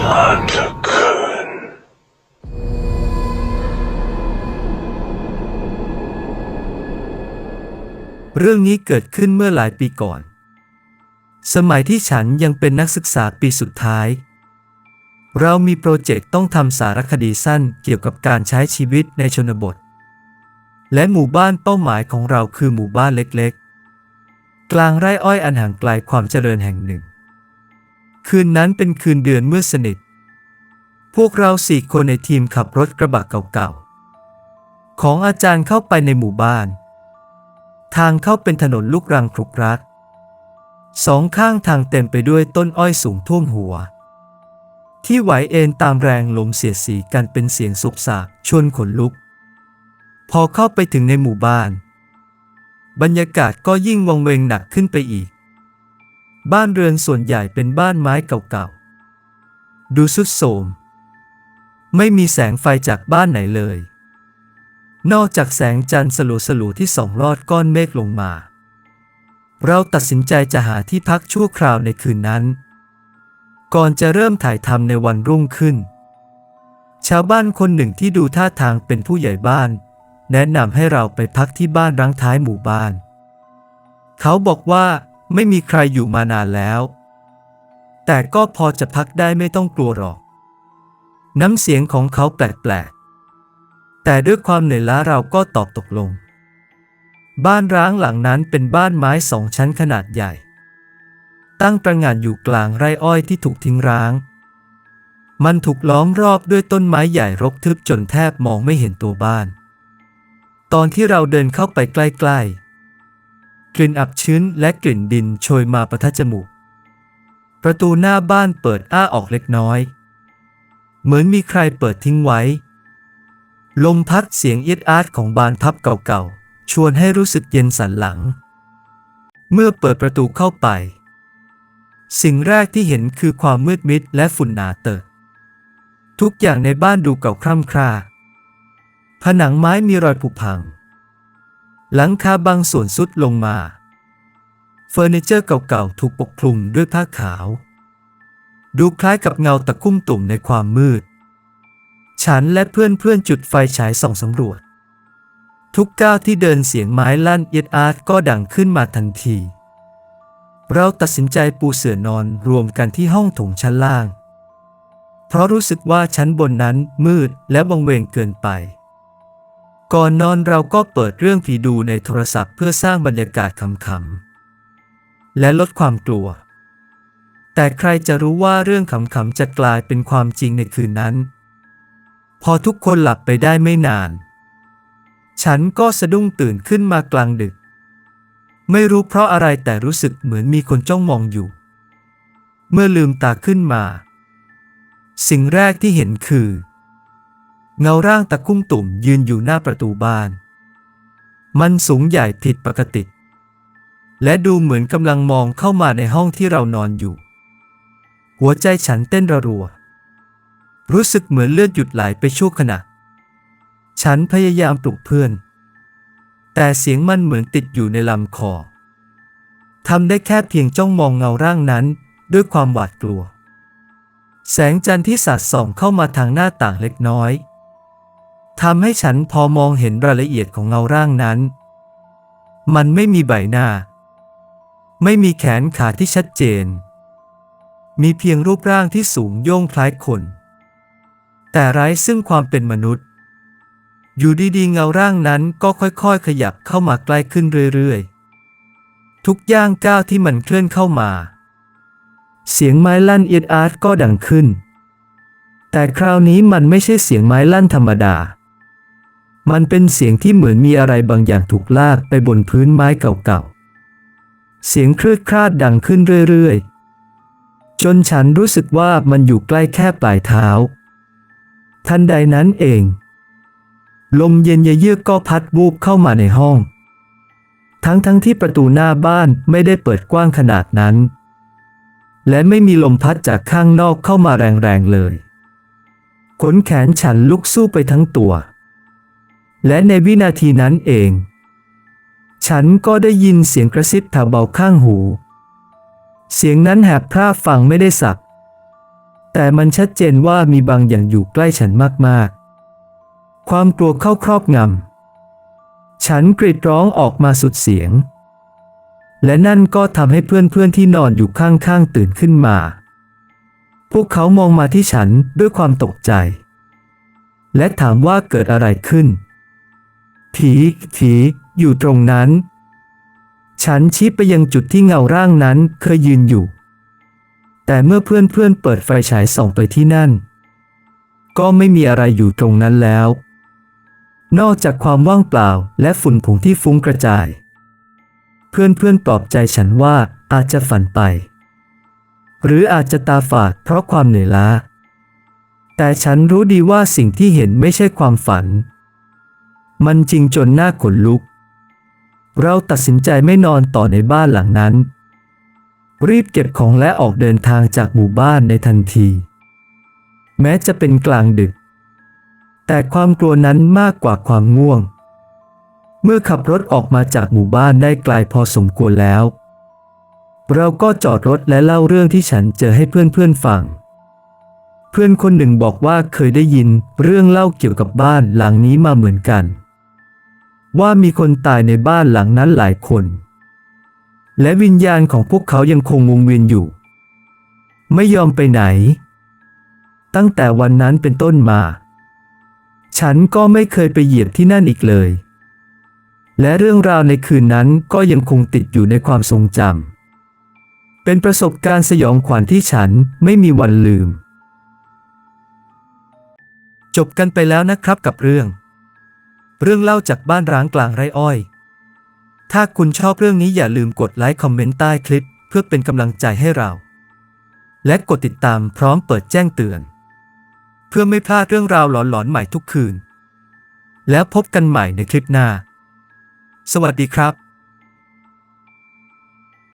นานเหลือเกินเรื่องนี้เกิดขึ้นเมื่อหลายปีก่อน สมัยที่ฉันยังเป็นนักศึกษาปีสุดท้าย เรามีโปรเจกต์ต้องทำสารคดีสั้นเกี่ยวกับการใช้ชีวิตในชนบท และหมู่บ้านเป้าหมายของเราคือหมู่บ้านเล็กๆ กลางไร่อ้อยอันห่างไกลความเจริญแห่งหนึ่ง คืนนั้นเป็นคืนเดือนเมื่อสนิท พวกเราสี่คนในทีมขับรถกระบะเก่าๆ ของอาจารย์เข้าไปในหมู่บ้าน ทางเข้าเป็นถนนลูกรังครุกรักสองข้างทางเต็มไปด้วยต้นอ้อยสูงท่วมหัว ที่ไหวเอ็นตามแรงลมเสียดสีกันเป็นเสียงสุกสากชวนขนลุก พอเข้าไปถึงในหมู่บ้าน บรรยากาศก็ยิ่งวังเวงหนักขึ้นไปอีก บ้านเรือนส่วนใหญ่เป็นบ้านไม้เก่าๆ ดูสุดโทรมไม่มีแสงไฟจากบ้านไหนเลย นอกจากแสงจันทร์สลัวๆที่ส่องลอดก้อนเมฆลงมา เราตัดสินใจจะหาที่พักชั่วคราวในคืนนั้น ก่อนจะเริ่มถ่ายทำในวันรุ่งขึ้น ชาวบ้านคนหนึ่งที่ดูท่าทางเป็นผู้ใหญ่บ้าน แนะนำให้เราไปพักที่บ้านร้างท้ายหมู่บ้าน เขาบอกว่า ไม่มีใครอยู่มานานแล้ว แต่ก็พอจะพักได้ไม่ต้องกลัวหรอก น้ำเสียงของเขาแปลกๆ แต่ด้วยความเหนื่อยล้าเราก็ตอบตกลง บ้านร้างหลังนั้นเป็นบ้านไม้สองชั้นขนาดใหญ่ ตั้งประงานอยู่กลางไร่อ้อยที่ถูกทิ้งร้าง มันถูกล้อมรอบด้วยต้นไม้ใหญ่รกทึบจนแทบมองไม่เห็นตัวบ้าน ตอนที่เราเดินเข้าไปใกล้ ๆ กลิ่นอับชื้นและกลิ่นดินโชยมาประทะจมูก ประตูหน้าบ้านเปิดอ้าออกเล็กน้อย เหมือนมีใครเปิดทิ้งไว้ ลมพัดเสียงเอียดอาร์ตของบานพับเก่าๆ ชวนให้รู้สึกเย็นสันหลัง เมื่อเปิดประตูเข้าไป สิ่งแรกที่เห็นคือความมืดมิดและฝุ่นหนาเตอะทุกอย่างในบ้านดูเก่าคร่ำคร่าผนังไม้มีรอยผุพัง หลังคาบางส่วนสุดลงมา เฟอร์นิเจอร์เก่าๆถูกปกคลุมด้วยผ้าขาว ดูคล้ายกับเงาตะคุ่มตุ่มในความมืด ฉันและเพื่อนๆจุดไฟฉายส่องสำรวจ ทุกก้าวที่เดินเสียงไม้ลั่นเอียดอาร์ตก็ดังขึ้นมาทันที เราตัดสินใจปูเสื่อนอนรวมกันที่ห้องถงชั้นล่าง เพราะรู้สึกว่าชั้นบนนั้นมืดและวังเวงเกินไป ก่อนนอนเราก็เปิดเรื่องผีดูในโทรศัพท์เพื่อสร้างบรรยากาศขำๆ และลดความกลัว แต่ใครจะรู้ว่าเรื่องขำๆจะกลายเป็นความจริงในคืนนั้น พอทุกคนหลับไปได้ไม่นาน ฉันก็สะดุ้งตื่นขึ้นมากลางดึก ไม่รู้เพราะอะไรแต่รู้สึกเหมือนมีคนจ้องมองอยู่ เมื่อลืมตาขึ้นมา สิ่งแรกที่เห็นคือ เงาร่างตะคุ่มตุ่มยืนอยู่หน้าประตูบ้าน มันสูงใหญ่ผิดปกติ และดูเหมือนกำลังมองเข้ามาในห้องที่เรานอนอยู่ หัวใจฉันเต้นระรัว รู้สึกเหมือนเลือดหยุดไหลไปชั่วขณะ ฉันพยายามปลุกเพื่อน แต่เสียงมันเหมือนติดอยู่ในลำคอทำได้แค่เพียงจ้องมองเงาร่างนั้นด้วยความหวาดกลัว แสงจันทร์ที่สาดส่องเข้ามาทางหน้าต่างเล็กน้อย ทำให้ฉันพอมองเห็นรายละเอียดของเงาร่างนั้น มันไม่มีใบหน้า ไม่มีแขนขาที่ชัดเจน มีเพียงรูปร่างที่สูงโย่งคล้ายคน แต่ไร้ซึ่งความเป็นมนุษย์ อยู่ดีๆ เงาร่างนั้นก็ค่อยๆ ขยับเข้ามาใกล้ขึ้นเรื่อยๆ ทุกย่างก้าวที่มันเคลื่อนเข้ามา เสียงไม้ลั่นเอียดอาร์ตก็ดังขึ้นแต่คราวนี้มันไม่ใช่เสียงไม้ลั่นธรรมดา มันเป็นเสียงที่เหมือนมีอะไรบางอย่างถูกลากไปบนพื้นไม้เก่าๆ เสียงคลืดคลาดดังขึ้นเรื่อยๆ จนฉันรู้สึกว่ามันอยู่ใกล้แค่ปลายเท้า ทันใดนั้นเอง ลมเย็นเยือกก็พัดวูบเข้ามาในห้อง ทั้งๆทที่ประตูหน้าบ้านไม่ได้เปิดกว้างขนาดนั้น และไม่มีลมพัดจากข้างนอกเข้ามาแรงๆเลย ขนแขนฉันลุกสู้ไปทั้งตัว และในวินาทีนั้นเอง ฉันก็ได้ยินเสียงกระซิบแถวเบาข้างหู เสียงนั้นแหบพร่าฟังไม่ได้สัก แต่มันชัดเจนว่ามีบางอย่างอยู่ใกล้ฉันมากๆ ความกลัวเข้าครอบงำ ฉันกรีดร้องออกมาสุดเสียง และนั่นก็ทำให้เพื่อนๆที่นอนอยู่ข้างๆตื่นขึ้นมา พวกเขามองมาที่ฉันด้วยความตกใจ และถามว่าเกิดอะไรขึ้น ผีผีอยู่ตรงนั้น ฉันชี้ไปยังจุดที่เงาร่างนั้นเคยยืนอยู่ แต่เมื่อเพื่อนๆเปิดไฟฉายส่องไปที่นั่น ก็ไม่มีอะไรอยู่ตรงนั้นแล้ว นอกจากความว่างเปล่าและฝุ่นผงที่ฟุ้งกระจาย เพื่อนๆปลอบใจฉันว่าอาจจะฝันไป หรืออาจจะตาฝาดเพราะความเหนื่อยล้าแต่ฉันรู้ดีว่าสิ่งที่เห็นไม่ใช่ความฝัน มันจริงจนน่าขนลุก เราตัดสินใจไม่นอนต่อในบ้านหลังนั้น รีบเก็บของและออกเดินทางจากหมู่บ้านในทันที แม้จะเป็นกลางดึก แต่ความกลัวนั้นมากกว่าความง่วง เมื่อขับรถออกมาจากหมู่บ้านได้ไกลพอสมควรแล้ว เราก็จอดรถและเล่าเรื่องที่ฉันเจอให้เพื่อนๆฟังเพื่อนคนหนึ่งบอกว่าเคยได้ยินเรื่องเล่าเกี่ยวกับบ้านหลังนี้มาเหมือนกัน ว่ามีคนตายในบ้านหลังนั้นหลายคน และวิญญาณของพวกเขายังคงวงเวียนอยู่ ไม่ยอมไปไหน ตั้งแต่วันนั้นเป็นต้นมา ฉันก็ไม่เคยไปเหยียบที่นั่นอีกเลย และเรื่องราวในคืนนั้นก็ยังคงติดอยู่ในความทรงจำเป็นประสบการณ์สยองขวัญที่ฉันไม่มีวันลืม จบกันไปแล้วนะครับกับเรื่อง เรื่องเล่าจากบ้านร้างกลางไร่อ้อย ถ้าคุณชอบเรื่องนี้อย่าลืมกดไลค์คอมเมนต์ใต้คลิป เพื่อเป็นกำลังใจให้เรา และกดติดตามพร้อมเปิดแจ้งเตือน เพื่อไม่พลาดเรื่องราวหลอนๆใหม่ทุกคืน แล้วพบกันใหม่ในคลิปหน้า สวัสดีครับ